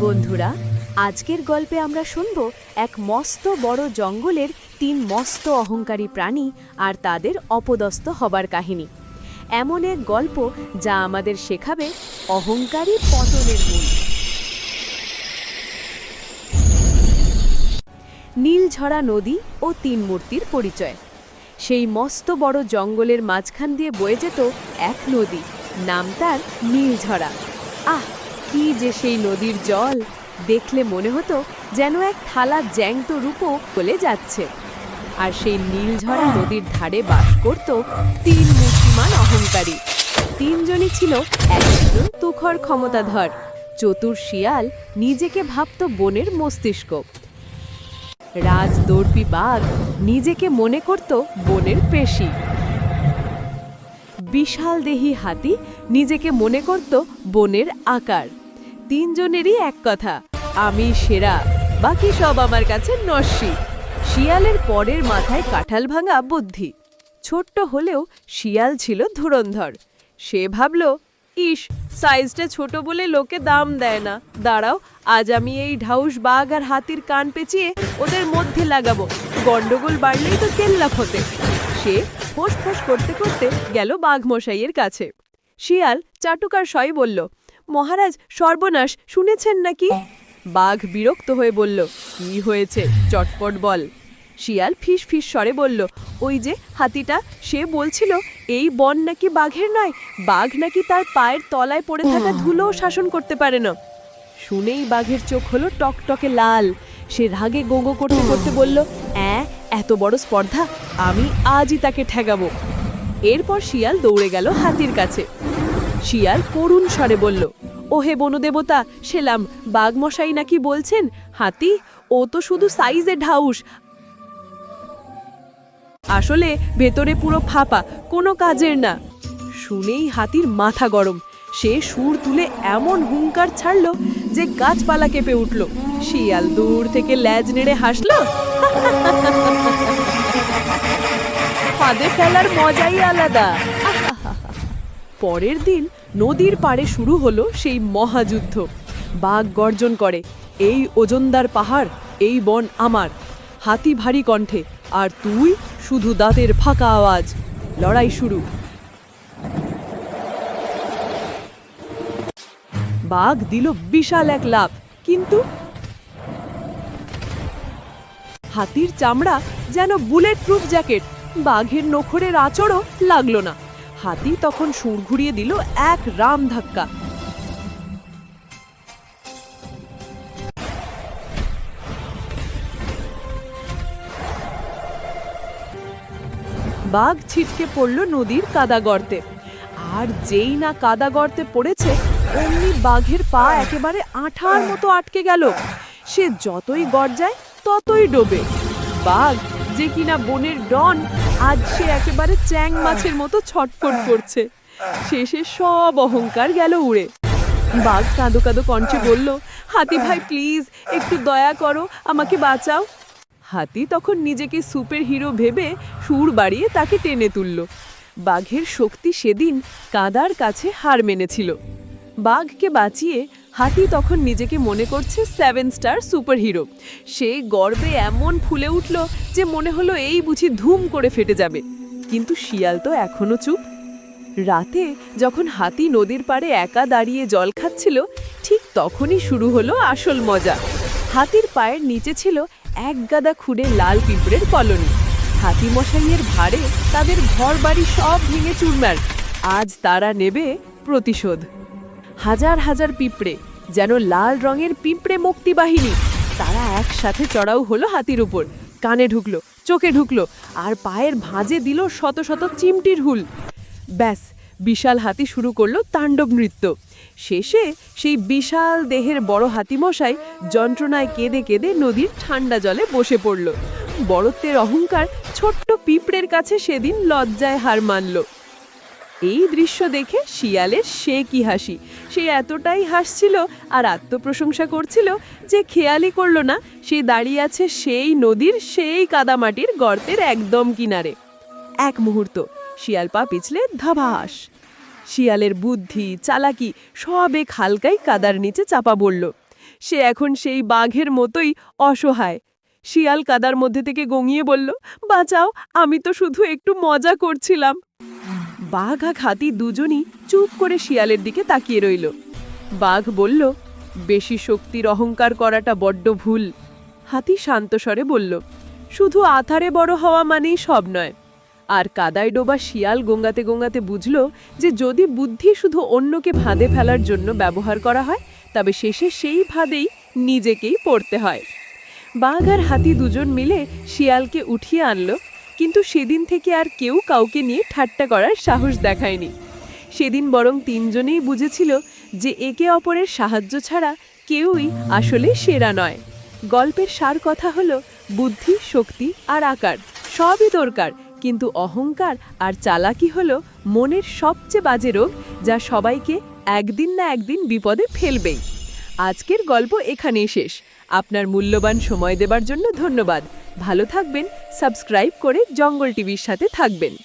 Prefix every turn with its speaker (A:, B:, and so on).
A: বন্ধুরা, আজকের গল্পে আমরা শুনব এক মস্ত বড় জঙ্গলের তিন মস্ত অহংকারী প্রাণী আর তাদের অপদস্থ হবার কাহিনী। এমন এক গল্প যা আমাদের শেখাবে অহংকারী পতনের মূল। নীলঝরা নদী ও তিন মূর্তির পরিচয়। সেই মস্ত বড় জঙ্গলের মাঝখান দিয়ে বয়ে যেত এক নদী। নাম তার নীলঝরা। আহ, কি যে সেই নদীর জল! দেখলে মনে হতো যেন এক থালা জ্যাংত রূপও চলে যাচ্ছে। আর সেই নীলঝরা নদীর ধারে বাস করত তিন মূর্তিমান অহংকারী। তিনজনই ছিল একজন তুখর ক্ষমতাধর। চতুর শিয়াল নিজেকে ভাবত বনের মস্তিষ্ক। রাজদর্পী বাঘ নিজেকে মনে করত বনের পেশি। বিশাল দেহি হাতি নিজেকে মনে করত বনের আকার। তিনজনেরই এক কথা, আমি সেরা, বাকি সব আমার কাছে নস্যি। শিয়ালের পরের মাথায় কাঁঠাল ভাঙা বুদ্ধি। ছোট্ট হলেও শিয়াল ছিল ধুরন্ধর। সে ভাবল ইস সাইজটা ছোট বলে লোকে দাম দেয় না। দাঁড়াও, আজ আমি এই ঢাউস বাঘ আর হাতির কান পেঁচিয়ে ওদের মধ্যে লাগাবো। গন্ডগোল বাড়লেই তো কেল্লা ফোটে সে ফোঁস ফোঁস করতে করতে গেল বাঘ মশাইয়ের কাছে। শিয়াল চাটুকার সই বলল, মহারাজ, সর্বনাশ, শুনেছেন নাকি? বাঘ বিরক্ত হয়ে বলল, কি হয়েছে? চটপট বল। শিয়াল ফিস ফিস স্বরে বলল, ওই যে হাতিটা, সে বলছিল এই বন নাকি বাঘের নয়, বাঘ নাকি তার পায়ের তলায় পড়ে থাকা ধুলোও শাসন করতে পারে না। শুনেই বাঘের চোখ হলো টকটকে লাল। সে রাগে গোগো করতে করতে বলল, অ্যাঁ, এত বড় স্পর্ধা, আমি আজই তাকে ঠেকাবো। এরপর শিয়াল দৌড়ে গেল হাতির কাছে। শিয়াল করুণ স্বরে বলল, ওহে বনদেবতা, সেলাম, বাঘমশাই নাকি বলছেন, হাতি, ও তো শুধু সাইজে ঢাউস আসলে ভেতরে পুরো ফাঁপা, কোনো কাজের না। শুনেই হাতির মাথা গরম। সে সুর তুলে এমন হুঙ্কার ছাড়ল যে গাছপালা কেঁপে উঠল। শিয়াল দূর থেকে ল্যাজ নেড়ে হাসল। ফাঁদে ফেলার মজাই আলাদা। পরের দিন নদীর পাড়ে শুরু হলো সেই মহাযুদ্ধ। বাঘ গর্জন করে, এই ওজনদার পাহাড়, এই বন আমার। হাতি ভারী কণ্ঠে আর তুই শুধু দাঁতের ফাঁকা আওয়াজ। লড়াই শুরু। বাঘ দিল বিশাল এক লাভ কিন্তু হাতির চামড়া যেন বুলেট প্রুফ জ্যাকেট, বাঘের নখরের আচরও লাগল না। হাতি তখন সুর ঘুরিয়ে দিল এক রাম ধাক্কা। বাঘ ছিটকে পড়ল নদীর কাদা গর্তে আর যেই না কাদা গর্তে পড়েছে, অমনি বাঘের পা একেবারে আঠার মতো আটকে গেল। সে যতই গর্জায়, ততই ডোবে। বাঘ যে কিনা বনের ডন, আজ সে একেবারে চ্যাং মাছের মতো ছটফট করছে। শেষে সব অহংকার গেল উড়ে। বাঘ কাঁদো কাঁদো কণ্ঠে বলল, হাতি ভাই প্লিজ একটু দয়া করো, আমাকে বাঁচাও। হাতি তখন নিজেকে সুপের হিরো ভেবে সুর বাড়িয়ে তাকে টেনে তুলল। বাঘের শক্তি সেদিন কাদার কাছে হার মেনেছিল। বাঘকে বাঁচিয়ে হাতি তখন নিজেকে মনে করছে সেভেন স্টার সুপারহিরো সে গর্বে এমন ফুলে উঠল যে মনে হলো এই বুঝি ধুম করে ফেটে যাবে। কিন্তু শিয়াল তো এখনও চুপ। রাতে যখন হাতি নদীর পাড়ে একা দাঁড়িয়ে জল খাচ্ছিল, ঠিক তখনই শুরু হলো আসল মজা। হাতির পায়ের নিচে ছিল এক গাদা খুঁড়ে লাল পিঁপড়ের কলোনি। হাতি মশাইয়ের ভারে তাদের ঘর বাড়ি সব ভেঙে চুরমার। আজ তারা নেবে প্রতিশোধ। হাজার হাজার পিঁপড়ে, যেন লাল রঙের পিঁপড়ে মুক্তি বাহিনী। তারা একসাথে চড়াও হলো হাতির উপর। কানে ঢুকলো, চোখে ঢুকলো, আর পায়ের ভাঁজে দিল শত শত চিমটির হুল। ব্যাস বিশাল হাতি শুরু করল তাণ্ডব নৃত্য। শেষে সেই বিশাল দেহের বড় হাতিমশাই যন্ত্রণায় কেঁদে কেঁদে নদীর ঠান্ডা জলে বসে পড়ল। বড়ত্বের অহংকার ছোট্ট পিঁপড়ের কাছে সেদিন লজ্জায় হার মানল। এই দৃশ্য দেখে শিয়ালের সে কি হাসি? সে এতটাই হাসছিল আর আত্মপ্রশংসা করছিল যে খেয়ালই করল না, সে দাঁড়িয়ে আছে সেই নদীর সেই কাদামাটির গর্তের একদম কিনারে। এক মুহূর্ত শিয়াল পা পিছলে ধাভাস শিয়ালের বুদ্ধি, চালাকি সব এক হালকাই কাদার নিচে চাপা পড়ল। সে এখন সেই বাঘের মতোই অসহায়। শিয়াল কাদার মধ্যে থেকে গঙিয়ে বলল, বাঁচাও, আমি তো শুধু একটু মজা করছিলাম। বাঘ আর হাতি দুজনই চুপ করে শিয়ালের দিকে তাকিয়ে রইল। বাঘ বলল, বেশি শক্তির অহংকার করাটা বড্ড ভুল। হাতি শান্ত স্বরে বলল, শুধু আথারে বড় হওয়া মানেই সব নয়। আর কাদায় ডোবা শিয়াল গোঙ্গাতে গোঙ্গাতে বুঝল যে যদি বুদ্ধি শুধু অন্যকে ফাঁদে ফেলার জন্য ব্যবহার করা হয়, তবে শেষে সেই ফাঁদেই নিজেকেই পড়তে হয়। বাঘ আর হাতি দুজন মিলে শিয়ালকে উঠিয়ে আনলো, কিন্তু সেদিন থেকে আর কেউ কাউকে নিয়ে ঠাট্টা করার সাহস দেখায়নি। সেদিন বরং তিনজনেই বুঝেছিল যে একে অপরের সাহায্য ছাড়া কেউই আসলে সেরা নয়। গল্পের সার কথা হলো বুদ্ধি, শক্তি আর আকার, সবই দরকার কিন্তু অহংকার আর চালাকি হলো মনের সবচেয়ে বাজে রোগ যা সবাইকে একদিন না একদিন বিপদে ফেলবেই। আজকের গল্প এখানেই শেষ। আপনার মূল্যবান সময় দেবার জন্য ধন্যবাদ। ভালো থাকবেন, সাবস্ক্রাইব করে জঙ্গল টিভির সাথে থাকবেন।